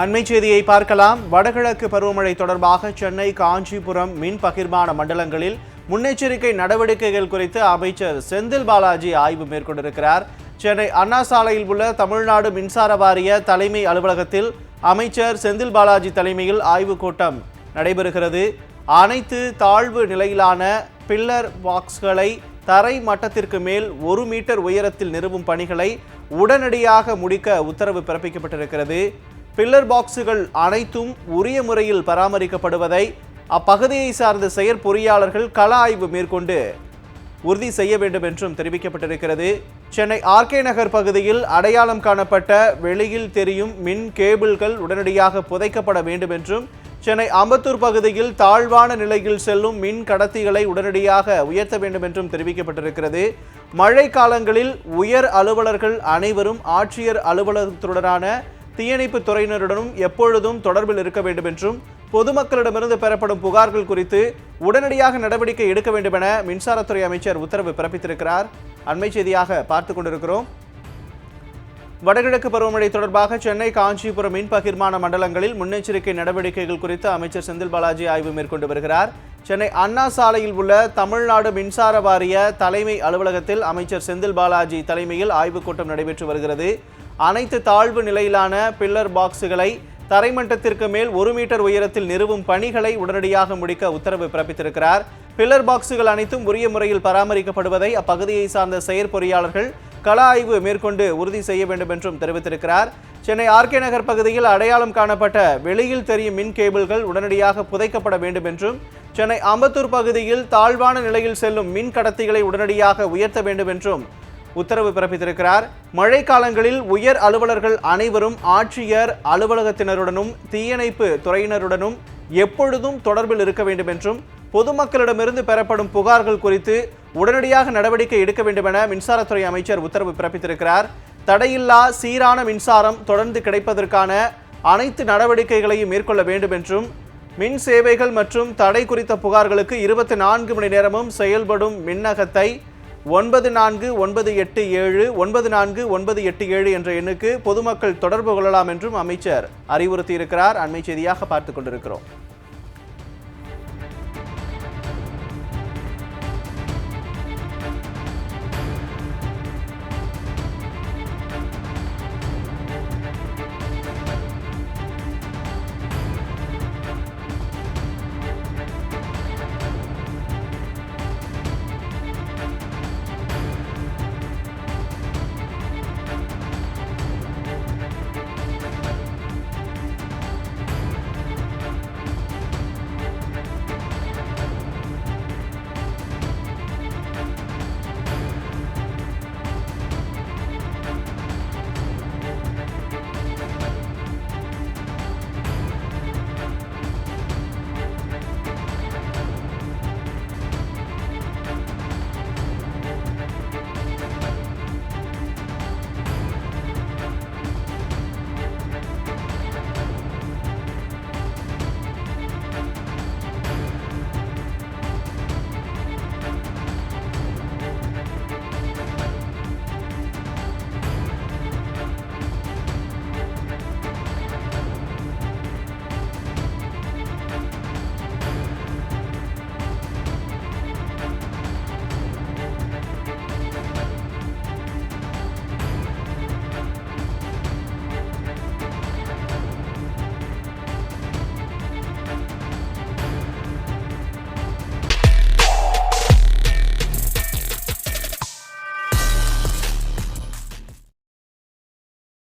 அண்மை செய்தியை பார்க்கலாம். வடகிழக்கு பருவமழை தொடர்பாக சென்னை காஞ்சிபுரம் மின் பகிர்மான மண்டலங்களில் முன்னெச்சரிக்கை நடவடிக்கைகள் குறித்து அமைச்சர் செந்தில் பாலாஜி ஆய்வு மேற்கொண்டிருக்கிறார். சென்னை அண்ணா சாலையில் உள்ள தமிழ்நாடு மின்சார வாரிய தலைமை அலுவலகத்தில் அமைச்சர் செந்தில் பாலாஜி தலைமையில் ஆய்வுக் கூட்டம் நடைபெறுகிறது. அனைத்து தாழ்வு நிலையிலான பில்லர் பாக்ஸ்களை தரை மட்டத்திற்கு மேல் ஒரு மீட்டர் உயரத்தில் நிறுவும் பணிகளை உடனடியாக முடிக்க உத்தரவு பிறப்பிக்கப்பட்டிருக்கிறது. பில்லர் பாக்ஸுகள் அனைத்தும் உரிய முறையில் பராமரிக்கப்படுவதை அப்பகுதியை சார்ந்த செயற்பொறியாளர்கள் கள ஆய்வு மேற்கொண்டு உறுதி செய்ய வேண்டும் என்றும் தெரிவிக்கப்பட்டிருக்கிறது. சென்னை ஆர்கே நகர் பகுதியில் அடையாளம் காணப்பட்ட வெளியில் தெரியும் மின் கேபிள்கள் உடனடியாக புதைக்கப்பட வேண்டும் என்றும் சென்னை அம்பத்தூர் பகுதியில் தாழ்வான நிலையில் செல்லும் மின் கடத்திகளை உடனடியாக உயர்த்த வேண்டும் என்றும் தெரிவிக்கப்பட்டிருக்கிறது. மழை காலங்களில் உயர் அலுவலர்கள் அனைவரும் ஆட்சியர் அலுவலகத்துடனான தீயணைப்பு துறையினருடனும் எப்பொழுதும் தொடர்பில் இருக்க வேண்டும் என்றும் பொதுமக்களிடமிருந்து பெறப்படும் புகார்கள் குறித்து உடனடியாக நடவடிக்கை எடுக்க வேண்டும் என மின்சாரத்துறை அமைச்சர் உத்தரவு பிறப்பித்திருக்கிறார். அண்மை செய்தியாக பார்த்து கொண்டிருக்கிறோம். வடகிழக்கு பருவமழை தொடர்பாக சென்னை காஞ்சிபுரம் மின் பகிர்மான மண்டலங்களில் முன்னெச்சரிக்கை நடவடிக்கைகள் குறித்து அமைச்சர் செந்தில் பாலாஜி ஆய்வு மேற்கொண்டு வருகிறார். சென்னை அண்ணா சாலையில் உள்ள தமிழ்நாடு மின்சார வாரிய தலைமை அலுவலகத்தில் அமைச்சர் செந்தில் பாலாஜி தலைமையில் ஆய்வுக் கூட்டம் நடைபெற்று வருகிறது. அனைத்து தாழ்வு நிலையிலான பில்லர் பாக்ஸுகளை தரைமட்டத்திற்கு மேல் ஒரு மீட்டர் உயரத்தில் நிறுவும் பணிகளை உடனடியாக முடிக்க உத்தரவு பிறப்பித்திருக்கிறார். பில்லர் பாக்ஸுகள் அனைத்தும் உரிய முறையில் பராமரிக்கப்படுவதை அப்பகுதியை சார்ந்த செயற்பொறியாளர்கள் கள ஆய்வு மேற்கொண்டு உறுதி செய்ய வேண்டும் என்றும் தெரிவித்திருக்கிறார். சென்னை ஆர்கே நகர் பகுதியில் அடையாளம் காணப்பட்ட வெளியில் தெரியும் மின் கேபிள்கள் உடனடியாக புதைக்கப்பட வேண்டும் என்றும் சென்னை அம்பத்தூர் பகுதியில் தாழ்வான நிலையில் செல்லும் மின் கடத்திகளை உடனடியாக உயர்த்த வேண்டும் என்றும் உத்தரவு பிறப்பித்திருக்கிறார். மழை காலங்களில் உயர் அலுவலர்கள் அனைவரும் ஆட்சியர் அலுவலகத்தினருடனும் தீயணைப்பு துறையினருடனும் எப்பொழுதும் தொடர்பில் இருக்க வேண்டும் என்றும் பொதுமக்களிடமிருந்து பெறப்படும் புகார்கள் குறித்து உடனடியாக நடவடிக்கை எடுக்க வேண்டும் என மின்சாரத்துறை அமைச்சர் உத்தரவு பிறப்பித்திருக்கிறார். தடையில்லா சீரான மின்சாரம் தொடர்ந்து கிடைப்பதற்கான அனைத்து நடவடிக்கைகளையும் மேற்கொள்ள வேண்டும் என்றும் மின் சேவைகள் மற்றும் தடை குறித்த புகார்களுக்கு இருபத்தி நான்கு மணி நேரமும் செயல்படும் மின்னகத்தை ஒன்பது நான்கு ஒன்பது எட்டு ஏழு ஒன்பது நான்கு ஒன்பது எட்டு ஏழு என்ற எண்ணுக்கு பொதுமக்கள் தொடர்பு கொள்ளலாம் என்றும் அமைச்சர் அறிவுறுத்தியிருக்கிறார். அண்மை செய்தியாக பார்த்து கொண்டிருக்கிறோம்.